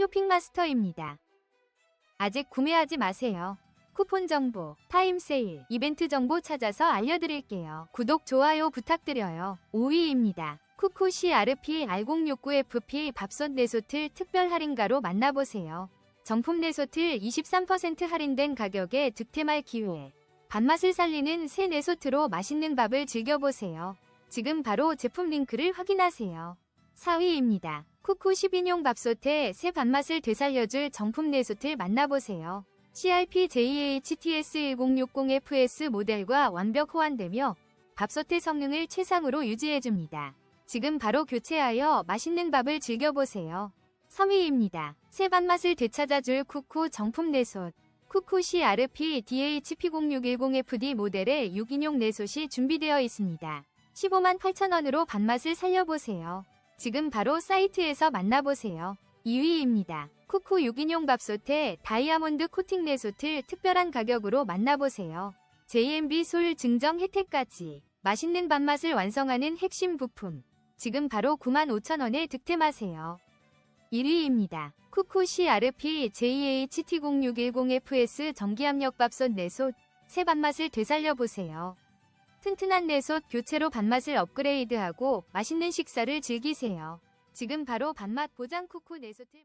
쇼핑마스터입니다. 아직 구매하지 마세요. 쿠폰 정보, 타임 세일, 이벤트 정보 찾아서 알려드릴게요. 구독, 좋아요 부탁드려요. 5위입니다. 쿠쿠시 RP R069FP 밥솥 네소틀 특별 할인가로 만나보세요. 정품 네소틀 23% 할인된 가격에 득템할 기회. 밥맛을 살리는 새 네소트로 맛있는 밥을 즐겨보세요. 지금 바로 제품 링크를 확인하세요. 4위입니다. 쿠쿠 10인용 밥솥에 새 밥맛을 되살려줄 정품 네소틀 만나보세요. CRP JHTS1060FS 모델과 완벽 호환되며 밥솥의 성능을 최상으로 유지해줍니다. 지금 바로 교체하여 맛있는 밥을 즐겨보세요. 3위입니다. 새 밥맛을 되찾아줄 쿠쿠 정품 내솥. 쿠쿠 CRP DHP0610FD 모델의 6인용 내솥이 준비되어 있습니다. 15만 8천원으로 밥맛을 살려보세요. 지금 바로 사이트에서 만나보세요. 2위입니다. 쿠쿠 6인용 밥솥에 다이아몬드 코팅 내솥을 특별한 가격으로 만나보세요. JMB 솔 증정 혜택까지 맛있는 밥맛을 완성하는 핵심 부품. 지금 바로 95,000원에 득템하세요. 1위입니다. 쿠쿠 CRP JHT0610FS 전기압력 밥솥 내솥 새 밥맛을 되살려보세요. 튼튼한 내솥 교체로 밥맛을 업그레이드하고 맛있는 식사를 즐기세요. 지금 바로 밥맛 보장 쿠쿠 내솥을